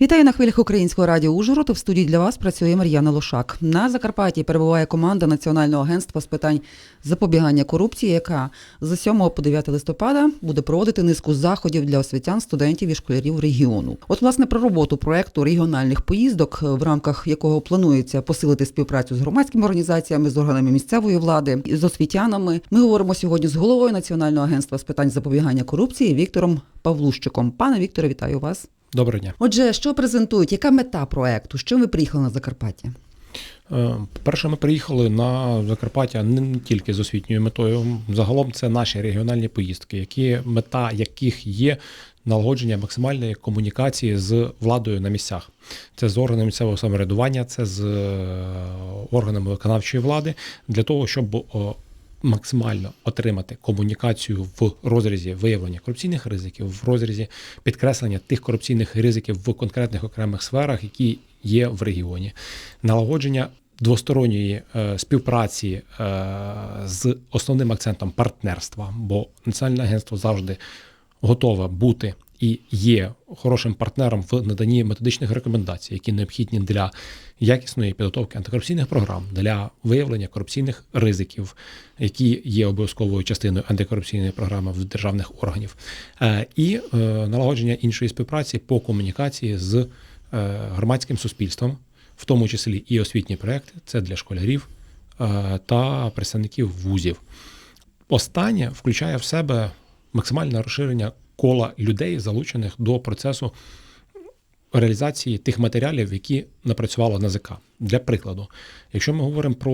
Вітаю на хвилях українського радіо Ужгород. В студії для вас працює Мар'яна Лошак. На Закарпатті перебуває команда Національного агентства з питань запобігання корупції, яка з 7 по 9 листопада буде проводити низку заходів для освітян, студентів і школярів регіону. От, власне, про роботу проекту регіональних поїздок, в рамках якого планується посилити співпрацю з громадськими організаціями, з органами місцевої влади, з освітянами. Ми говоримо сьогодні з головою Національного агентства з питань запобігання корупції Віктором Павлущиком. Пане Вікторе, вітаю вас. Доброго дня. Отже, що презентують? Яка мета проекту? Чим ви приїхали на Закарпаття? Е, Перше, ми приїхали на Закарпаття не тільки з освітньою метою. Загалом це наші регіональні поїздки, які мета яких є налагодження максимальної комунікації з владою на місцях. Це з органами місцевого самоврядування, це з е, органами виконавчої влади для того, щоб максимально отримати комунікацію в розрізі виявлення корупційних ризиків, в розрізі підкреслення тих корупційних ризиків в конкретних окремих сферах, які є в регіоні, налагодження двосторонньої е, співпраці е, з основним акцентом партнерства, бо національне агентство завжди готове бути і є хорошим партнером в наданні методичних рекомендацій, які необхідні для якісної підготовки антикорупційних програм, для виявлення корупційних ризиків, які є обов'язковою частиною антикорупційної програми в державних органів, Е, і е, налагодження іншої співпраці по комунікації з е, громадським суспільством, в тому числі і освітні проекти, це для школярів та представників вузів. Останнє включає в себе максимальне розширення кола людей, залучених до процесу реалізації тих матеріалів, які напрацювала НАЗК. Для прикладу, якщо ми говоримо про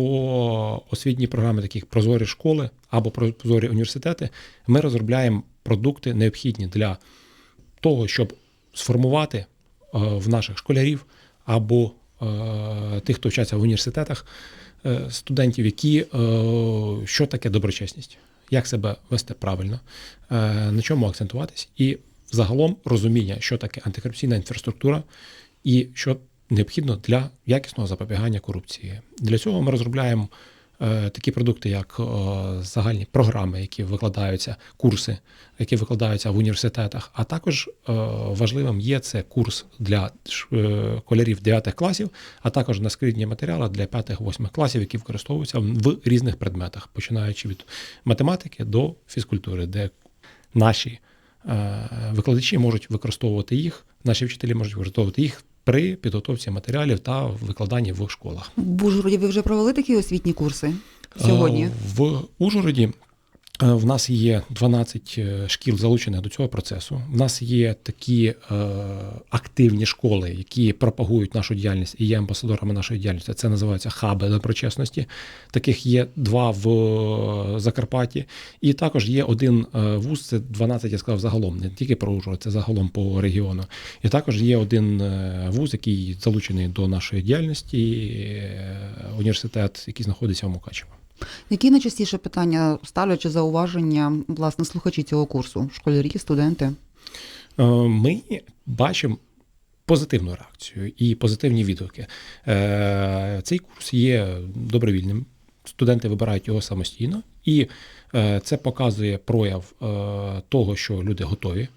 освітні програми, такі прозорі школи або прозорі університети, ми розробляємо продукти необхідні для того, щоб сформувати е, в наших школярів або е, тих, хто вчаться в університетах, е, студентів, які що таке доброчесність, як себе вести правильно, е, на чому акцентуватись, і загалом розуміння, що таке антикорупційна інфраструктура і що необхідно для якісного запобігання корупції. Для цього ми розробляємо такі продукти, як е, загальні програми, які викладаються, курси, які викладаються в університетах. А також е, важливим є це курс для е, школярів 9 класів, а також наскрідні матеріали для 5-8 класів, які використовуються в різних предметах, починаючи від математики до фізкультури, де наші е, викладачі можуть використовувати їх, наші вчителі можуть використовувати їх при підготовці матеріалів та викладанні в школах. В Ужгороді ви вже провели такі освітні курси сьогодні? Е, В Ужгороді в нас є 12 е, шкіл залучених до цього процесу. В нас є такі е, активні школи, які пропагують нашу діяльність і є амбасадорами нашої діяльності. Це називається хаби доброчесності. Таких є два в е, Закарпатті. І також є один е, вуз, це 12, я сказав, загалом, не тільки про Ужгород, це загалом по регіону. І також є один е, вуз, який залучений до нашої діяльності, е, університет, який знаходиться в Мукачево. Які найчастіше питання ставлять чи зауваження власне слухачі цього курсу? Школярі, студенти? Е, Ми бачимо позитивну реакцію і позитивні відгуки. Е, Цей курс є добровільним. Студенти вибирають його самостійно, і е, це показує прояв того, що люди готові.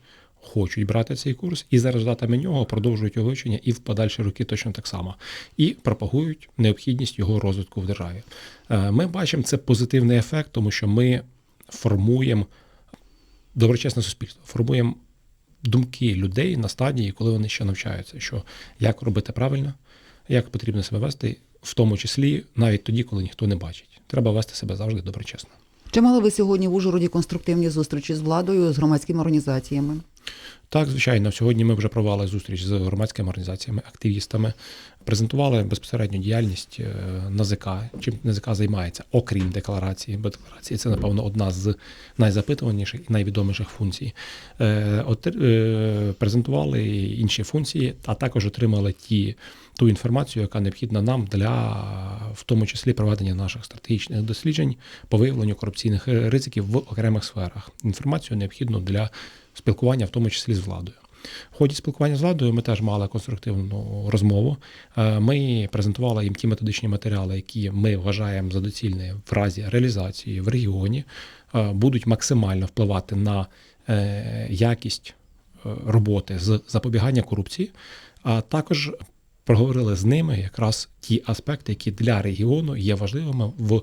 Хочуть брати цей курс, і за результатами нього продовжують його вивчення і в подальші роки точно так само, і пропагують необхідність його розвитку в державі. Е, Ми бачимо це позитивний ефект, тому що ми формуємо доброчесне суспільство, формуємо думки людей на стадії, коли вони ще навчаються, що як робити правильно, як потрібно себе вести, в тому числі навіть тоді, коли ніхто не бачить. Треба вести себе завжди доброчесно. Чи мали ви сьогодні в Ужгороді конструктивні зустрічі з владою, з громадськими організаціями? Так, звичайно, сьогодні ми вже провели зустріч з громадськими організаціями, активістами, презентували безпосередню діяльність е, НАЗК, чим НАЗК займається, окрім декларації. Бо декларації це, напевно, одна з найзапитуваніших і найвідоміших функцій. Е, е, презентували інші функції, а також отримали ті, ту інформацію, яка необхідна нам для, в тому числі, проведення наших стратегічних досліджень по виявленню корупційних ризиків в окремих сферах. Інформацію необхідну для спілкування, в тому числі з владою. В ході спілкування з владою ми теж мали конструктивну розмову. Е, Ми презентували їм ті методичні матеріали, які ми вважаємо за доцільні в разі реалізації в регіоні, е, будуть максимально впливати на е, якість роботи з запобігання корупції, А також проговорили з ними якраз ті аспекти, які для регіону є важливими в,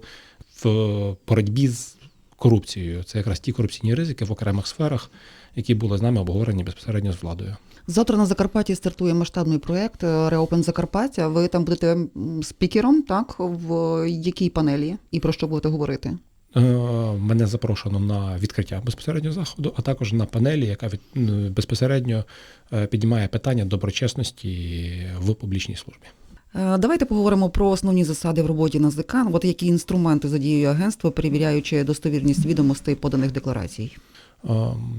в боротьбі з корупцією. Це якраз ті корупційні ризики в окремих сферах, які були з нами обговорені безпосередньо з владою. Завтра на Закарпатті стартує масштабний проєкт е, Реопен Закарпаття. Ви там будете спікером, так? В якій панелі і про що будете говорити? Е, Мене запрошено на відкриття безпосередньо заходу, а також на панелі, яка від, безпосередньо е, піднімає питання доброчесності в публічній службі. Е, Давайте поговоримо про основні засади в роботі НАЗК. От які інструменти задіює агентство, перевіряючи достовірність відомостей поданих декларацій. Е,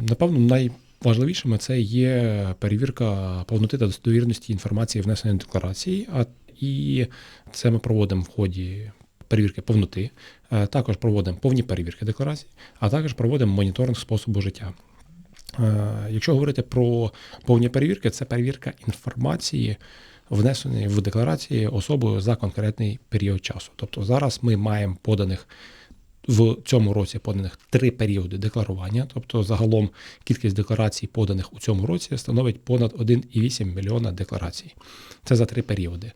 Напевно, найважливішими це є перевірка повноти та достовірності інформації внесеної декларації. А і це ми проводимо в ході перевірки повноти. Е, Також проводимо повні перевірки декларацій, а також проводимо моніторинг способу життя. Якщо говорити про повні перевірки, це перевірка інформації, внесеної в декларації особою за конкретний період часу. Тобто зараз ми маємо поданих в цьому році поданих три періоди декларування, тобто загалом кількість декларацій, поданих у цьому році, становить понад 1,8 мільйона декларацій. Це за три періоди.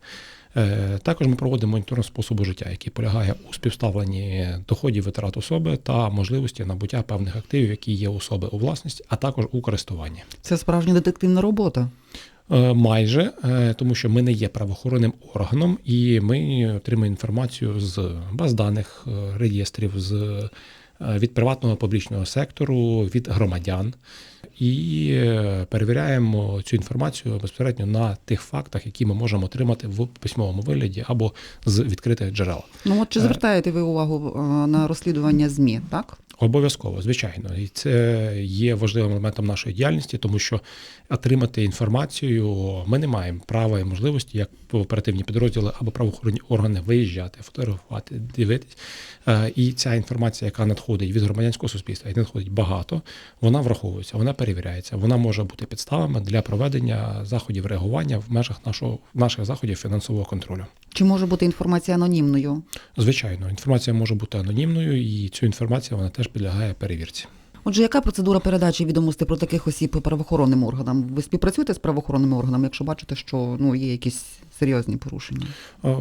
Е, Також ми проводимо моніторинг способу життя, який полягає у співставленні доходів витрат особи та можливості набуття певних активів, які є особи у власності, а також у користуванні. Це справжня детективна робота. Е, Майже, е, тому що ми не є правоохоронним органом, і ми отримуємо інформацію з баз даних, е, реєстрів, з, від приватного публічного сектору, від громадян. І перевіряємо цю інформацію безпосередньо на тих фактах, які ми можемо отримати в письмовому вигляді або з відкритих джерел. Ну от чи звертаєте ви увагу на розслідування ЗМІ, так? Обов'язково, звичайно, і це є важливим елементом нашої діяльності, тому що отримати інформацію ми не маємо права і можливості, як оперативні підрозділи або правоохоронні органи виїжджати, фотографувати, дивитись. Е, І ця інформація, яка надходить від громадянського суспільства, і надходить багато, вона враховується, вона перевіряється. Вона може бути підставами для проведення заходів реагування в межах нашого наших заходів фінансового контролю. Чи може бути інформація анонімною? Звичайно, інформація може бути анонімною, і цю інформацію вона теж підлягає перевірці. Отже, яка процедура передачі відомостей про таких осіб правоохоронним органам? Ви співпрацюєте з правоохоронними органами, якщо бачите, що ну є якісь серйозні порушення?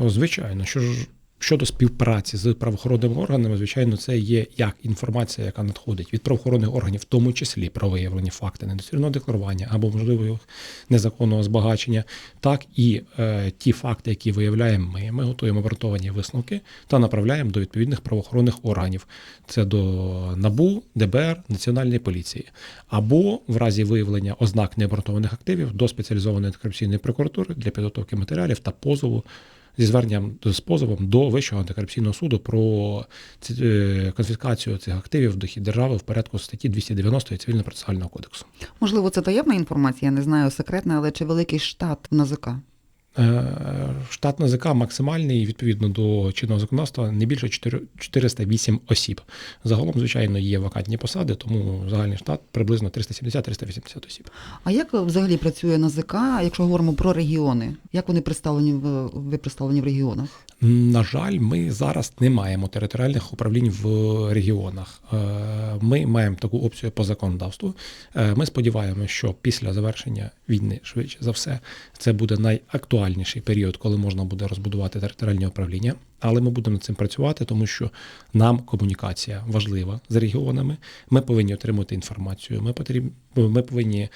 Звичайно, що ж щодо співпраці з правоохоронними органами, звичайно, це є як інформація, яка надходить від правоохоронних органів, в тому числі про виявлені факти недостовірного декларування або можливо незаконного збагачення, так і е, ті факти, які виявляємо ми. Ми готуємо обґрунтовані висновки та направляємо до відповідних правоохоронних органів. Це до НАБУ, ДБР, Національної поліції, або в разі виявлення ознак необґрунтованих активів до спеціалізованої антикорупційної прокуратури для підготовки матеріалів та позову зі зверненням з позовом до Вищого антикорупційного суду про е, конфіскацію цих активів дохід держави в порядку статті 290 Цивільно-процесуального кодексу. Можливо, це таємна інформація, я не знаю, секретна, але чи великий штат в НАЗК? Е, Штат НАЗК максимальний відповідно до чинного законодавства не більше 4 408 осіб. Загалом, звичайно, є вакантні посади, тому загальний штат приблизно 370-380 осіб. А як взагалі працює НАЗК, якщо говоримо про регіони? Як вони представлені в ви представлені в регіонах? На жаль, ми зараз не маємо територіальних управлінь в регіонах. Е, Ми маємо таку опцію по законодавству. Е, Ми сподіваємося, що після завершення війни, швидше за все, це буде найактуальніший період, коли можна буде розбудувати територіальні управління. Але ми будемо над цим працювати, тому що нам комунікація важлива з регіонами. Ми повинні отримати інформацію. Ми потріб... ми повинні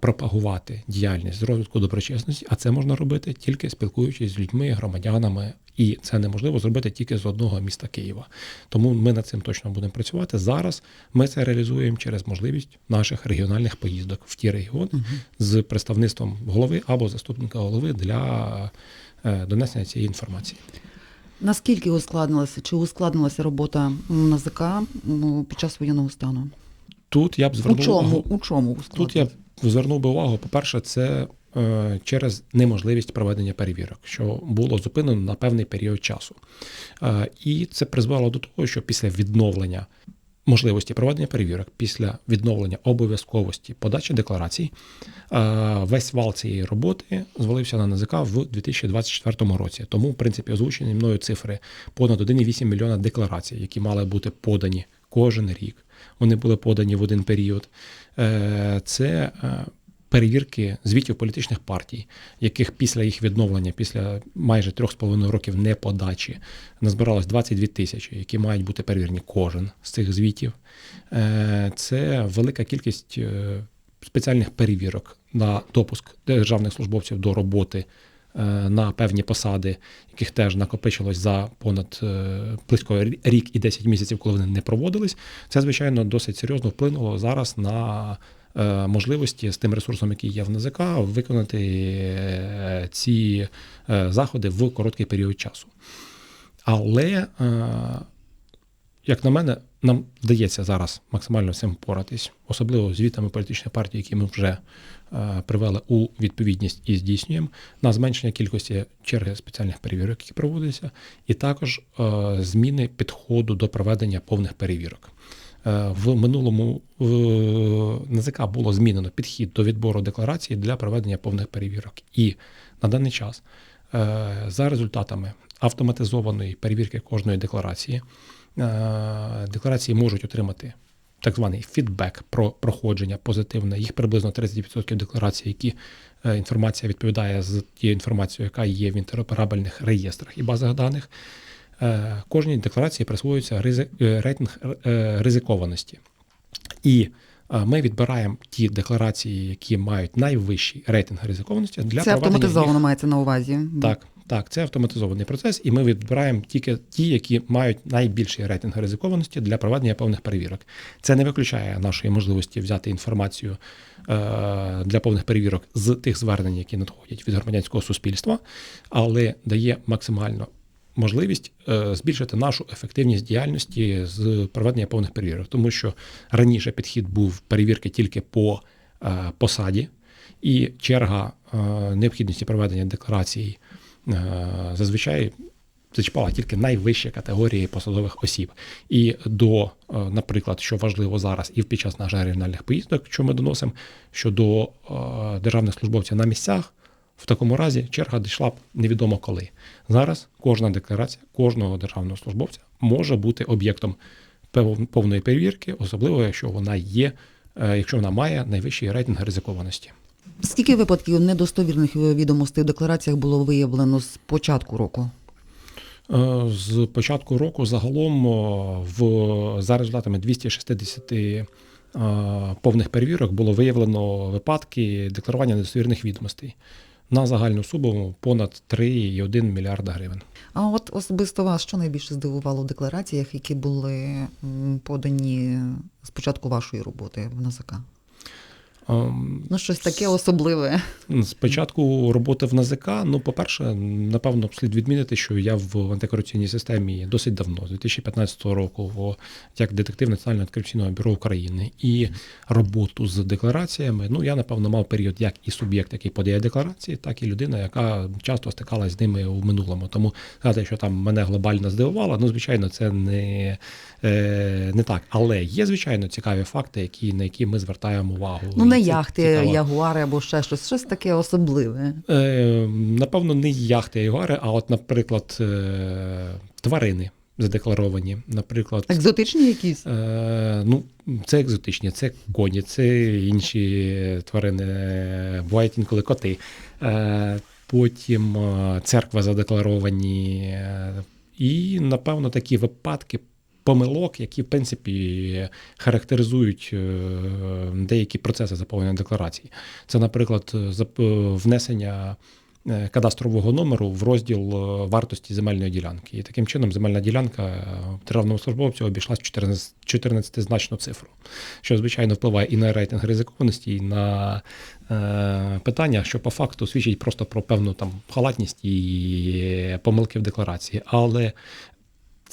пропагувати діяльність з розвитку доброчесності, а це можна робити тільки спілкуючись з людьми, громадянами, і це неможливо зробити тільки з одного міста Києва. Тому ми над цим точно будемо працювати. Зараз ми це реалізуємо через можливість наших регіональних поїздок в ті регіони з представництвом голови або заступника голови для е, донесення цієї інформації. Наскільки ускладнилася чи ускладнилася робота НАЗК під час воєнного стану? Тут я б У звернув чому, увагу. у чому Тут я б звернув би увагу. По-перше, це е, через неможливість проведення перевірок, що було зупинено на певний період часу. Е, і це призвело до того, що після відновлення можливості проведення перевірок, після відновлення обов'язковості подачі декларацій, весь вал цієї роботи звалився на НЗК в 2024 році. Тому, в принципі, озвучені мною цифри понад 1,8 мільйона декларацій, які мали бути подані кожен рік. Вони були подані в один період. Е, Це е, перевірки звітів політичних партій, яких після їх відновлення, після майже трьох з половиною років неподачі, назбиралось 22 тисячі, які мають бути перевірені кожен з цих звітів. Е, Це велика кількість е, спеціальних перевірок на допуск державних службовців до роботи е, на певні посади, яких теж накопичилось за понад близько рік і 10 місяців, коли вони не проводились. Це, звичайно, досить серйозно вплинуло зараз на можливості з тим ресурсом, який є в НАЗК, виконати е, ці е, заходи в короткий період часу. Але, е, як на мене, нам вдається зараз максимально всім впоратись, особливо звітами політичної партії, які ми вже е, привели у відповідність і здійснюємо, на зменшення кількості черги спеціальних перевірок, які проводяться, і також е, зміни підходу до проведення повних перевірок. Е, В минулому в НАЗК було змінено підхід до відбору декларацій для проведення повних перевірок. І на даний час е, за результатами автоматизованої перевірки кожної декларації е, декларації можуть отримати так званий фідбек про проходження позитивне. Їх приблизно 30% декларацій, які е, інформація відповідає з тією інформацією, яка є в інтероперабельних реєстрах і базах даних. Е, Кожній декларації присвоюється е, рейтинг е, ризикованості. І ми відбираємо ті декларації, які мають найвищий рейтинг ризикованості для Це проведення їх автоматизовано мається на увазі. так, так, це автоматизований процес, і ми відбираємо тільки ті, які мають найбільший рейтинг ризикованості для проведення повних перевірок. Це не виключає нашої можливості взяти інформацію для повних перевірок з тих звернень, які надходять від громадянського суспільства, але дає максимально можливість е, збільшити нашу ефективність діяльності з проведення повних перевірок, тому що раніше підхід був перевірки тільки по е, посаді, і черга е, необхідності проведення декларацій е, зазвичай зачіпала тільки найвищі категорії посадових осіб. І до, наприклад, що важливо зараз, і під час наших регіональних поїздок, що ми доносимо, що до державних службовців на місцях. В такому разі черга дійшла б невідомо коли. Зараз кожна декларація кожного державного службовця може бути об'єктом повної перевірки, особливо якщо вона є, е, якщо вона має найвищий рейтинг ризикованості. Скільки випадків недостовірних відомостей в деклараціях було виявлено з початку року? Е, З початку року загалом в за результатами 260 е, повних перевірок було виявлено випадки декларування недостовірних відомостей на загальну суму понад 3,1 мільярда гривень. А от особисто вас що найбільше здивувало в деклараціях, які були подані з початку вашої роботи в НАЗК? Ем, Ну, щось таке особливе. З початку роботи в НАЗК, ну, по-перше, напевно, слід відмінити, що я в антикорупційній системі досить давно, з 2015 року, в, як детектив Національного антикорупційного бюро України. І роботу з деклараціями, ну, я, напевно, мав період як і суб'єкт, який подає декларації, так і людина, яка часто стикалась з ними у минулому. Тому сказати, що там мене глобально здивувало, ну, звичайно, це не, е, не так. Але є, звичайно, цікаві факти, які, на які ми звертаємо увагу. Ну, не яхти, цікаво. ягуари або ще щось, щось таке особливе. Е, напевно, не яхти ягуари, а от, наприклад, е, тварини задекларовані. Наприклад, Екзотичні якісь? е, ну, це екзотичні, це коні, це інші тварини, бувають інколи коти. Е, потім е, церква задекларовані. Е, і, напевно, такі випадки. Помилок, які в принципі характеризують е, деякі процеси заповнення декларацій. Це, наприклад, зап- е, внесення е, кадастрового номеру в розділ е, вартості земельної ділянки. І таким чином земельна ділянка е, державному службовцю обійшлась 14 14-значну цифру, що звичайно впливає і на рейтинг ризикованості, і на е, питання, що по факту свідчить просто про певну там халатність і помилки в декларації. Але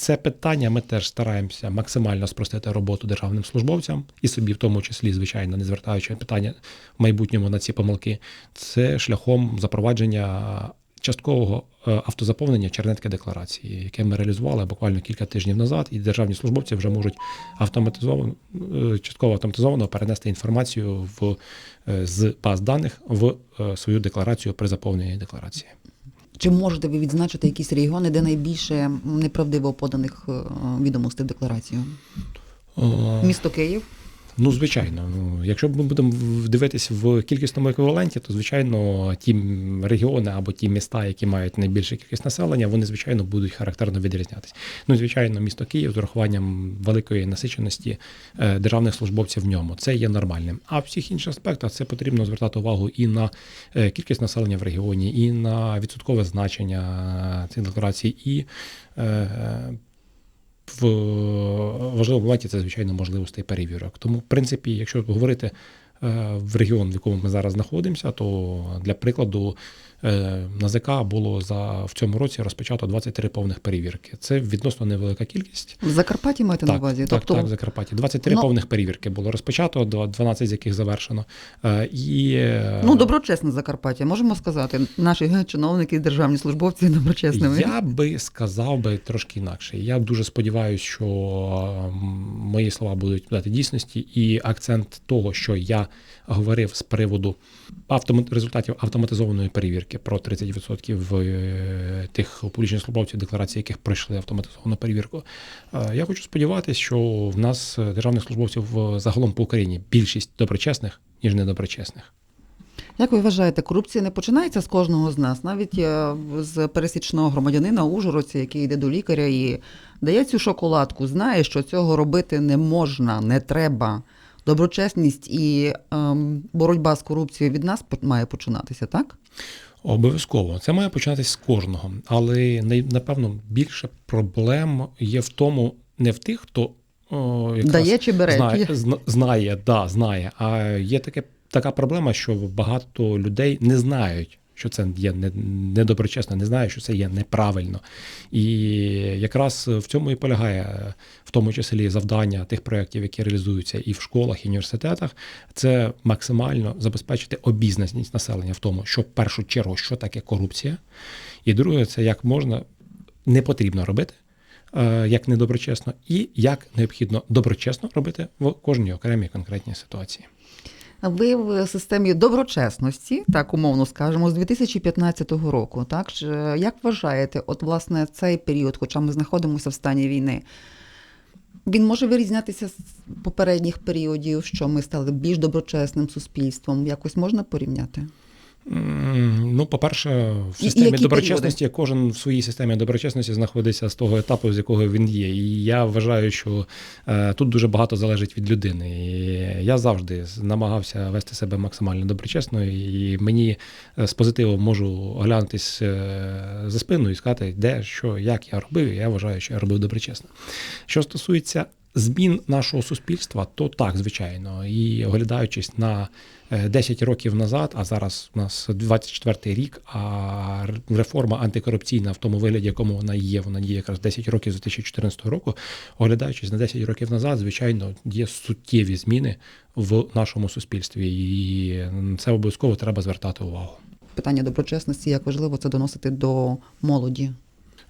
це питання ми теж стараємося максимально спростити роботу державним службовцям і собі, в тому числі, звичайно, не звертаючи питання в майбутньому на ці помилки. Це шляхом запровадження часткового е, автозаповнення чернетки декларації, яке ми реалізували буквально кілька тижнів назад, і державні службовці вже можуть автоматизовано е, частково автоматизовано перенести інформацію в е, з баз даних в свою декларацію при заповненні декларації. Чи можете ви відзначити якісь регіони, де найбільше неправдиво поданих е, відомостей в декларацію? Е, Місто Київ? Ну, звичайно, ну якщо ми будемо дивитись в кількісному еквіваленті, то звичайно ті регіони або ті міста, які мають найбільшу кількість населення, вони звичайно будуть характерно відрізнятися. Ну, звичайно, місто Київ з урахуванням великої насиченості е, державних службовців в ньому. Це є нормальним. А в всіх інших аспектах це потрібно звертати увагу і на е, кількість населення в регіоні, і на відсоткове значення цих декларацій, і е, в важливому моменті це, звичайно, можливостей перевірок. Тому, в принципі, якщо говорити е, в регіон, в якому ми зараз знаходимося, то для прикладу НАЗК було за в цьому році розпочато 23 повних перевірки. Це відносно невелика кількість. В Закарпатті маєте на увазі? так, тобто, так, в Закарпатті. 23 Ну- повних перевірки було розпочато, два- 12 з яких завершено. Е, І, е, ну, доброчесне Закарпаття, можемо сказати. Наші чиновники, державні службовці доброчесними. Я би сказав би трошки інакше. Я дуже сподіваюся, що мої слова будуть дати дійсності, і акцент того, що я говорив з приводу автомат... результатів автоматизованої перевірки про 30% е, тих публічних службовців, декларації, яких пройшли автоматизовану перевірку. Е, Я хочу сподіватися, що в нас е, державних службовців загалом по Україні більшість доброчесних, ніж недоброчесних. Як ви вважаєте, корупція не починається з кожного з нас, навіть з пересічного громадянина Ужгородця, який йде до лікаря і дає цю шоколадку, знає, що цього робити не можна, не треба. Доброчесність і ем, боротьба з корупцією від нас має починатися, так? Обов'язково це має починатися з кожного, але напевно більше проблем є в тому, не в тих, хто о, якраз Дає чи бере? знає, знає, да, знає. А є таке така проблема, що багато людей не знають. Що це є недоброчесно, не знають, що це є неправильно. І якраз в цьому і полягає, в тому числі завдання тих проєктів, які реалізуються і в школах, і в університетах, це максимально забезпечити обізнаність населення в тому, що в першу чергу, що таке корупція, і друге, це як можна не потрібно робити, е, як недоброчесно, і як необхідно доброчесно робити в кожній окремій конкретній ситуації. Ви в системі доброчесності, так умовно скажемо, з 2015 року. Так як вважаєте, от власне цей період, хоча ми знаходимося в стані війни, він може вирізнятися з попередніх періодів, що ми стали більш доброчесним суспільством? Якось можна порівняти? Ну, по-перше, в системі доброчесності кожен в своїй системі доброчесності знаходиться з того етапу, з якого він є. І я вважаю, що е, тут дуже багато залежить від людини. І я завжди намагався вести себе максимально доброчесно, і мені е, з позитивом можу оглянутись е, за спину і сказати, де, що, як я робив. і Я вважаю, що я робив доброчесно. Що стосується змін нашого суспільства, то так, звичайно. І оглядаючись на е, 10 років назад, а зараз у нас 24 рік, а реформа антикорупційна в тому вигляді, якому вона є, вона діє якраз 10 років з 2014 року. Оглядаючись на 10 років назад, звичайно, є суттєві зміни в нашому суспільстві, і це обов'язково треба звертати увагу. Питання доброчесності, як важливо це доносити до молоді.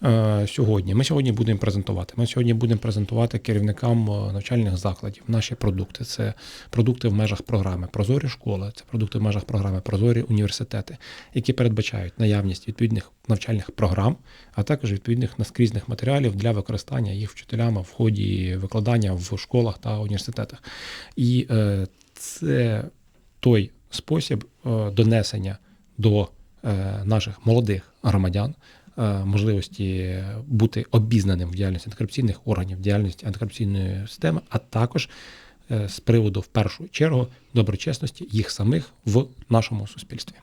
Е, сьогодні. Ми сьогодні будемо презентувати. Ми сьогодні будемо презентувати керівникам е, навчальних закладів наші продукти. Це продукти в межах програми Прозорі школи, це продукти в межах програми Прозорі університети, які передбачають наявність відповідних навчальних програм, а також відповідних наскрізних матеріалів для використання їх вчителями в ході викладання в школах та університетах. І е, це той спосіб донесення до наших молодих громадян можливості бути обізнаним в діяльності антикорупційних органів, в діяльності антикорупційної системи, а також е, з приводу в першу чергу доброчесності їх самих в нашому суспільстві.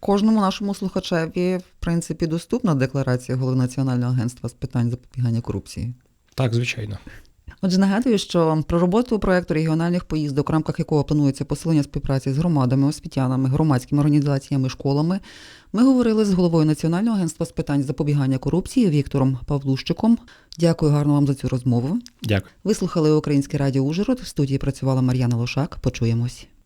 Кожному нашому слухачеві, в принципі, доступна декларація Голови Національного агентства з питань запобігання корупції. Так, звичайно. Отже, нагадую, що про роботу проекту регіональних поїздок, в рамках якого планується посилення співпраці з громадами, освітянами, громадськими організаціями, школами, ми говорили з головою Національного агентства з питань запобігання корупції Віктором Павлущиком. Дякую гарно вам за цю розмову. Дякую. Ви слухали Українське радіо Ужгород. В студії працювала Мар'яна Лошак. Почуємось.